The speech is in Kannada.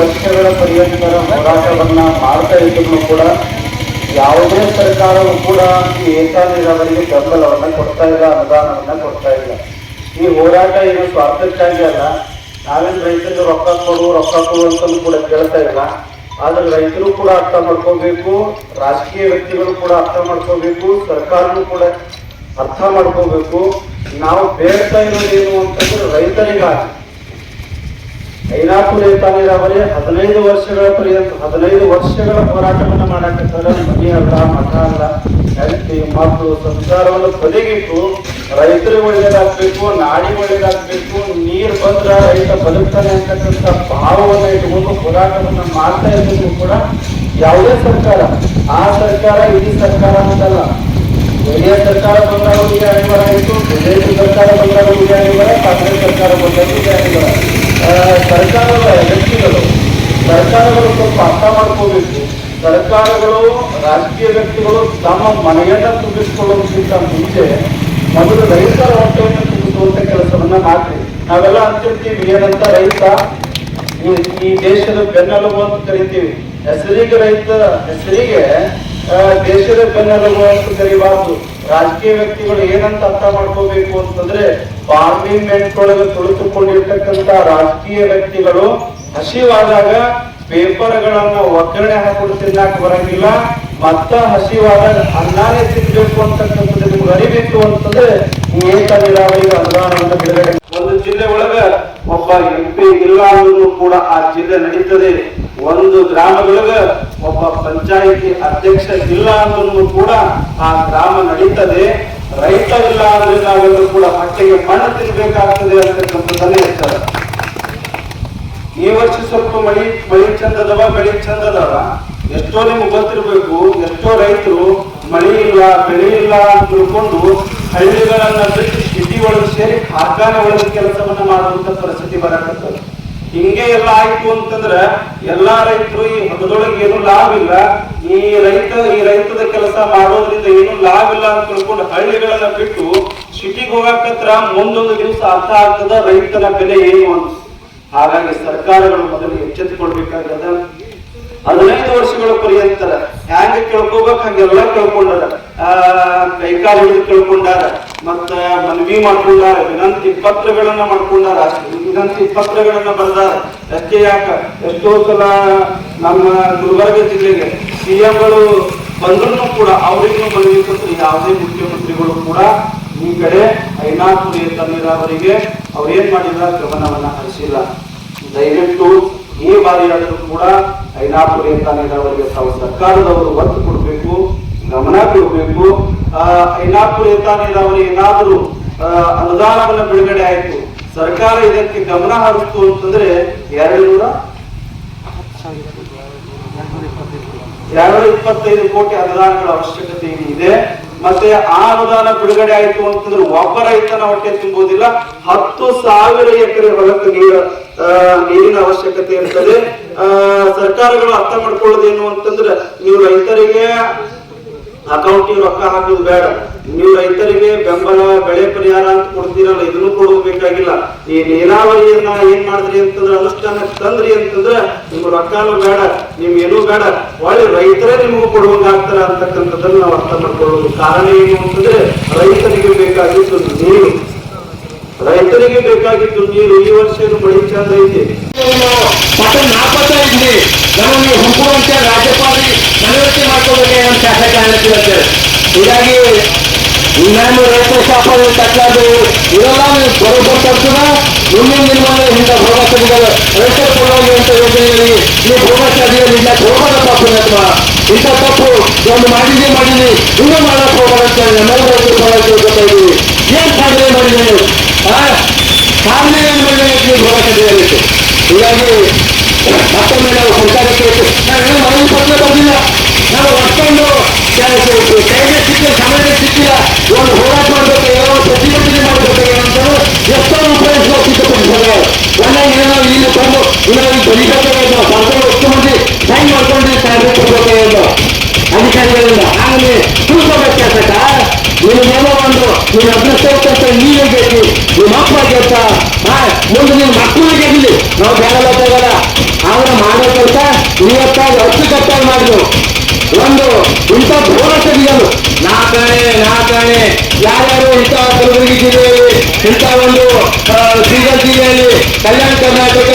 ವರ್ಷಗಳ ಪರ್ಯಂತರ ಹೋರಾಟವನ್ನ ಮಾಡ್ತಾ ಇದ್ರು ಕೂಡ ಯಾವುದೇ ಸರ್ಕಾರವೂ ಕೂಡ ಈ ಏಕಾನಿರವರಿಗೆ ಬೆಂಬಲವನ್ನ ಕೊಡ್ತಾ ಇಲ್ಲ, ಅನುದಾನವನ್ನ ಕೊಡ್ತಾ ಇಲ್ಲ. ಈ ಹೋರಾಟ ಏನು ಸ್ವಾರ್ಥಕ್ಕಾಗಿ ಅಲ್ಲ. ನಾವೇನು ರೈತರಿಗೆ ರೊಕ್ಕ ಕೊಡು ರೊಕ್ಕ ಕೊಡು ಅಂತಲೂ ಕೂಡ ಕೇಳ್ತಾ ಇಲ್ಲ. ಆದ್ರೆ ರೈತರು ಕೂಡ ಅರ್ಥ ಮಾಡ್ಕೋಬೇಕು ರಾಜಕೀಯ ವ್ಯಕ್ತಿಗಳು ಕೂಡ ಅರ್ಥ ಮಾಡ್ಕೋಬೇಕು, ಸರ್ಕಾರನೂ ಕೂಡ ಅರ್ಥ ಮಾಡ್ಕೋಬೇಕು. ನಾವು ಬೇಡ್ತಾ ಇರೋದೇನು ಅಂತಂದ್ರೆ ರೈತರಿಗಾಗಿ. ಐನಾಪುರ ನೀರಾವರಿ ಹದಿನೈದು ವರ್ಷಗಳ ಪರ್ಯಂತ, ಹದಿನೈದು ವರ್ಷಗಳ ಹೋರಾಟವನ್ನು ಮಾಡಾಕತ್ತಾರ ಮನಿ ಅಲ್ಲ, ಮಠ ಅಲ್ಲ. ಹೆಂಡತಿ ಮಕ್ಕಳು ಸಂಸಾರವನ್ನು ಬದಿಗಿಟ್ಟು ರೈತರಿಗೆ ಒಳ್ಳೇದಾಗ್ಬೇಕು ನಾಡಿ ಒಳ್ಳೇದಾಗ್ಬೇಕು, ನೀರು ಬಂದ್ರ ರೈತ ಬದುಕ್ತಾನೆ ಅಂತಕ್ಕಂಥ ಭಾವವನ್ನು ಇಟ್ಕೊಂಡು ಹೋರಾಟವನ್ನು ಮಾಡ್ತಾ ಇದ್ರು ಕೂಡ ಯಾವುದೇ ಸರ್ಕಾರ, ಆ ಸರ್ಕಾರ ಇಡೀ ಸರ್ಕಾರ ಅಂತಲ್ಲ. ಹಿರಿಯ ಸರ್ಕಾರ ಬಂದವರಿಗೆ ಅನಿವಾರ ಆಯಿತು ಬಿಜೆಪಿ ಸರ್ಕಾರ ಬಂದವರಿಗೆ ಅನಿವಾರ ಕಾಂಗ್ರೆಸ್ ಸರ್ಕಾರ ಬಂದವರಿಗೆ ಅನಿವಾರ ಸರ್ಕಾರದ ವ್ಯಕ್ತಿಗಳು, ಸರ್ಕಾರಗಳು ಸ್ವಲ್ಪ ಅರ್ಥ ಮಾಡ್ಕೋಬೇಕು. ಸರ್ಕಾರಗಳು, ರಾಜಕೀಯ ವ್ಯಕ್ತಿಗಳು ತಮ್ಮ ಮನೆಯನ್ನ ತುಂಬಿಸಿಕೊಳ್ಳೋದಕ್ಕಿಂತ ಮುಂಚೆ ಮೊದಲು ರೈತರ ಹೊಟ್ಟೆಯನ್ನು ತುಂಬಿಸುವಂತ ಕೆಲಸವನ್ನ ಮಾಡ್ತೀವಿ ನಾವೆಲ್ಲ ಅಂತಿರ್ತೀವಿ, ಏನಂತ ರೈತ? ಈ ದೇಶದ ಬೆನ್ನೆಲುಬು ಅಂತ ಕರಿತೀವಿ. ಹೆಸರಿಗೆ ರೈತ, ಹೆಸರಿಗೆ ದೇಶದ ಬೆನ್ನೆಲುಬು ಅಂತ ಕರಿಬಾರ್ದು. ರಾಜಕೀಯ ವ್ಯಕ್ತಿಗಳು ಏನಂತ ಅರ್ಥ ಮಾಡ್ಕೋಬೇಕು ಅಂತಂದ್ರೆ ಪಾರ್ಲಿಮೆಂಟ್ ಒಳಗೆ ತುಳಿತುಕೊಂಡಿರ್ತಕ್ಕಂತ ರಾಜಕೀಯ ವ್ಯಕ್ತಿಗಳು ಹಸಿವಾದಾಗ ಪೇಪರ್ಗಳನ್ನ ಒಗ್ಗರಣೆ ಹಾಕೊಂಡು ತಿನ್ನಾಕ ಬರಂಗಿಲ್ಲ, ಮತ್ತ ಹಸಿವಾದಾಗ ಅನ್ನನೇ ತಿನ್ಬೇಕು ಅಂತಕ್ಕಂಥದ್ದು ನಿಮ್ಗೆ ಅರಿಬೇಕು ಅಂತಂದ್ರೆ ಏಕ ನೀರಾವರಿ ಅಂತ ಬಿಡುಗಡೆ ಒಂದು ಜಿಲ್ಲೆ ಒಳಗ ಒಬ್ಬ ಎಂ ಪಿ ಇಲ್ಲ ಅಂದ್ರೂ ಕೂಡ ಆ ಜಿಲ್ಲೆ ನಡೀತದೆ. ಒಂದು ಗ್ರಾಮದೊಳಗ ಒಬ್ಬ ಪಂಚಾಯಿತಿ ಅಧ್ಯಕ್ಷ ಇಲ್ಲ ಅಂದ್ರೂ ಕೂಡ ಆ ಗ್ರಾಮ ನಡೀತದೆ ರೈತ ಇಲ್ಲ ಅಂದ್ರೆ ನಾವೆಲ್ಲರೂ ಕೂಡ ಹೊಟ್ಟೆಗೆ ಮಣ್ಣು ತಿನ್ಬೇಕಾಗ್ತದೆ ಅಂತಕ್ಕಂಥದ್ದನ್ನೇ ಹೆಚ್ಚಳ ಈ ವರ್ಷ ಸ್ವಲ್ಪ ಮಳಿ ಮಳಿ ಚಂದದವ, ಬೆಳಿ ಚಂದದವ. ಎಷ್ಟೋ ನಿಮ್ಗೆ ಗೊತ್ತಿರ್ಬೇಕು, ಎಷ್ಟೋ ರೈತರು ಮಳಿ ಇಲ್ಲ, ಬೆಳೆ ಇಲ್ಲ ಅಂತ ತಿಳ್ಕೊಂಡು ಹಳ್ಳಿಗಳನ್ನ ಬಿಟ್ಟು ಸಿಟಿ ಒಳಗೆ ಸೇರಿ ಕಾರ್ಖಾನೆ ಒಳಗೆ ಕೆಲಸವನ್ನ ಮಾಡುವಂತ ಪರಿಸ್ಥಿತಿ ಬರಕತ್ತದ. ಹಿಂಗೆ ಎಲ್ಲ ಆಯ್ತು ಅಂತಂದ್ರ ಎಲ್ಲಾ ರೈತರು ಈ ಹೊಲದೊಳಗೆ ಏನು ಲಾಭ ಇಲ್ಲ. ಈ ರೈತ, ಈ ರೈತದ ಕೆಲಸ ಮಾಡೋದ್ರಿಂದ ಏನು ಲಾಭ ಇಲ್ಲ ಅಂತ ತಿಳ್ಕೊಂಡು ಹಳ್ಳಿಗಳನ್ನ ಬಿಟ್ಟು ಸಿಟಿಗೆ ಹೋಗಾಕತ್ರ ಮುಂದೊಂದು ದಿವಸ ಅರ್ಥ ಆಗ್ತದ ರೈತನ ಬೆಲೆ ಏನು ಅಂತ. ಹಾಗಾಗಿ ಸರ್ಕಾರಗಳು ಮೊದಲು ಎಚ್ಚೆತ್ತುಕೊಳ್ಬೇಕಾಗ್ಯದ ಹದಿನೈದು ವರ್ಷಗಳ ಪರ್ಯಂತರ. ಹ್ಯಾಂಗ ಕೇಳ್ಕೋಬೇಕು? ಹಂಗೆಲ್ಲ ಕೇಳ್ಕೊಂಡಾರ. ಕೈಕಾಲು ಹಿಡಿದು ಕೇಳ್ಕೊಂಡಾರ. ಮತ್ತ ಮನವಿ ಮಾಡ್ಕೊಂಡಾರ, ವಿನಂತಿ ಪತ್ರಗಳನ್ನ ಮಾಡ್ಕೊಂಡಾರ ವಿನಂತಿ ಪತ್ರಗಳನ್ನ ಬರೆದಾರ. ಅಷ್ಟೇ ಯಾಕ? ಎಷ್ಟೋ ಸಲ ನಮ್ಮ ಗುಲ್ಬರ್ಗ ಜಿಲ್ಲೆಗೆ ಸಿ ಸಿಎಂಗಳು ಬಂದ್ರು ಕೂಡ ಅವರಿಗೂ ಮನವಿ ಕೊಟ್ಟರು ಯಾವುದೇ ಮುಖ್ಯಮಂತ್ರಿಗಳು ಕೂಡ ಈ ಕಡೆ ಐನಾಪುರಿ ಅವ್ರು ಏನ್ ಮಾಡಿಲ್ಲ ಗಮನವನ್ನ ಹರಿಸಿಲ್ಲ. ದಯವಿಟ್ಟು ಈ ಬಾರಿಯಾದರೂ ಕೂಡ ಐನಾಪುರಿ ನೀರಾವರಿಗೆ ತಾವು ಸರ್ಕಾರದವರು ಒತ್ತು ಕೊಡಬೇಕು. ಗಮನ ಕೊಡಬೇಕು. ಆ ನೀರಾವರಿ ಏನಾದರೂ ಅನುದಾನವನ್ನು ಅನುದಾನವನ್ನ ಬಿಡುಗಡೆ ಆಯಿತು. ಸರ್ಕಾರ ಇದಕ್ಕೆ ಗಮನ ಹರಿಸ್ತು ಅಂತಂದ್ರೆ ಎರಡು ನೂರ ಎರಡು ಇಪ್ಪತ್ತೈದು ಕೋಟಿ ಅನುದಾನಗಳ ಅವಶ್ಯಕತೆ ಇದೆ? ಮತ್ತೆ ಆ ಅನುದಾನ ಬಿಡುಗಡೆ ಆಯ್ತು ಅಂತಂದ್ರೆ ಒಬ್ಬ ರೈತನ ಹೊಟ್ಟೆ ತುಂಬುವುದಿಲ್ಲ ಹತ್ತು ಸಾವಿರ ಎಕರೆ ಹೊಲಕ್ಕೆ ನೀರ ನೀರಿನ ಅವಶ್ಯಕತೆ ಇರ್ತದೆ. ಸರ್ಕಾರಗಳು ಅರ್ಥ ಮಾಡ್ಕೊಳ್ಳೋದೇನು ಅಂತಂದ್ರೆ ನೀವು ರೈತರಿಗೆ ಅಕೌಂಟಿಗೆ ರೊಕ್ಕ ಹಾಕುದು ಬೇಡ. ನೀವು ರೈತರಿಗೆ ಬೆಂಬಲ, ಬೆಳೆ ಪರಿಹಾರ ಅಂತ ಕೊಡ್ತೀರಲ್ಲ, ಇದನ್ನು ಕೊಡಬೇಕಾಗಿಲ್ಲ. ಈ ನೀರಾವರಿಯನ್ನ ಏನ್ ಮಾಡಿದ್ರಿ ಅಂತಂದ್ರೆ ಅನುಷ್ಠಾನ ತಂದ್ರಿ ಅಂತಂದ್ರೆ ನಿಮ್ಗೆ ರೊಕ್ಕನೂ ಬೇಡ ನಿಮ್ ಏನೂ ಬೇಡ. ಒಳ್ಳೆ ರೈತರೇ ನಿಮಗೂ ಕೊಡುವಂಗಾಗ್ತಾರ ಅಂತಕ್ಕಂಥದ್ದನ್ನ ನಾವು ಅರ್ಥ ಮಾಡ್ಕೊಳ್ಳೋದು ಕಾರಣ ಏನು ಅಂತಂದ್ರೆ, ರೈತರಿಗೆ ಬೇಕಾಗಿದ್ದು ನೀರು. ರೈತರಿಗೆ ಬೇಕಾಗಿದ್ದು ನೀರು ಈ ವರ್ಷ ಏನು ಮಳೆ ಚಂದ ಐತಿ? ಮತ್ತೆ ನಾಪತ್ತೈದು ನಮಗೆ ಹುಡುಕುವಂತೆ ರಾಜ್ಯಪಾಲಿ ಮಾಡ್ಕೋಬೇಕೆ ನಮ್ಮ ಶಾಸಕ ಹೇಳ್ತಿರುತ್ತೆ ಹೀಗಾಗಿ ಇನ್ನೊಂದು ರೈತ ಶಾಪ ತಕ್ಕಲಾದು ಇವೆಲ್ಲ ನೀವು ಬರೋಬ್ಬರ ತರ್ತದ ಮುಂದಿನ ದಿನಗಳಲ್ಲಿ ಹಿಂದೆ ಭೋಗಸದಿಗಳು ರೈತರ ಕೊಡೋದು ಅಂತ ಯೋಜನೆಯಲ್ಲಿ ನೀವು ಭೋಗಸಾದಿಯಲ್ಲಿ ಇಲ್ಲ ಹೋಗೋದ ತಪ್ಪು ಅಥವಾ ಇಂಥ ತಪ್ಪು ಒಂದು ಮಾಡಿದ್ದೆ ಮಾಡಿದ್ವಿ ಇನ್ನೂ ಮಾಡಕ್ ಹೋಗೋದಂತ ನಮ್ಮೆಲ್ಲ ರೈತರು ಬಹಳ ತಿಳ್ಕೊತಾ ಇದೀವಿ ಏನ್ ಸಾಧನೆ ಮಾಡಿದೆ ನೀವು ಆ ಸಾಧನೆ ಏನ್ ಮಾಡಿದೆ ನೀವು ಭೋಗಸದಿಯಲ್ಲಿತ್ತು ಹೀಗಾಗಿ ಮತ್ತೊಮ್ಮೆ ನಾವು ಸರ್ಕಾರಕ್ಕೆ ನಾವೇನು ಮನವಿ ಪತ್ರ ಬಂದಿಲ್ಲ ನಾವು ಅಷ್ಟೊಂದು ಕೈಗೆ ಸಿಕ್ಕಿಲ್ಲ ಸಮಯಕ್ಕೆ ಸಿಕ್ಕಿಲ್ಲ ಒಂದು ಹೋರಾಟ ಮಾಡಬೇಕು ಏನೋ ಪ್ರತಿಭಟನೆ ಮಾಡಬೇಕು ಏನಂತ ಎಷ್ಟೊಂದು ಉಪಯೋಗಿಸುವ ಒಳ್ಳೆ ಏನೋ ಇಲ್ಲಿ ತಂದು ಸರ್ಕಾರ ಎಷ್ಟು ಮಂದಿ ಸೈನ್ ಮಾಡ್ಕೊಂಡು ಅಧಿಕಾರಿಗಳಿಂದ ಆಗಲಿ ತಿಳ್ಕೊಬೇಕು ಶಾಸಕ ನೀನು ಏನೋ ಒಂದು ನೀನು ಅದೃಷ್ಟ ನೀವೇ ಬೇಕು ನಿಮ್ಮ ಅಪ್ಪ ಕೆಲಸ ಮುಂದೆ ನಿಮ್ಮ ಮಕ್ಕಳಿಗೆ ಇರಲಿ ನಾವು ಬೇಡ ಬೇಡ ಆದ್ರೆ ಇವತ್ತಾಗಿ ಅಚ್ಚುಕಟ್ಟಾಗಿ ಮಾಡಿದ್ರು ಒಂದು ಇಂಥ ಸಿಗಲು ನಾ ಕಾಣೆ ನಾ ಕಾಣೆ ಯಾರ್ಯಾರು ಇಂಥ ಕಲಬುರಗಿ ಜಿಲ್ಲೆಯಲ್ಲಿ ಇಂಥ ಒಂದು ಬೀದರ್ ಜಿಲ್ಲೆಯಲ್ಲಿ ಕಲ್ಯಾಣ ಕರ್ನಾಟಕ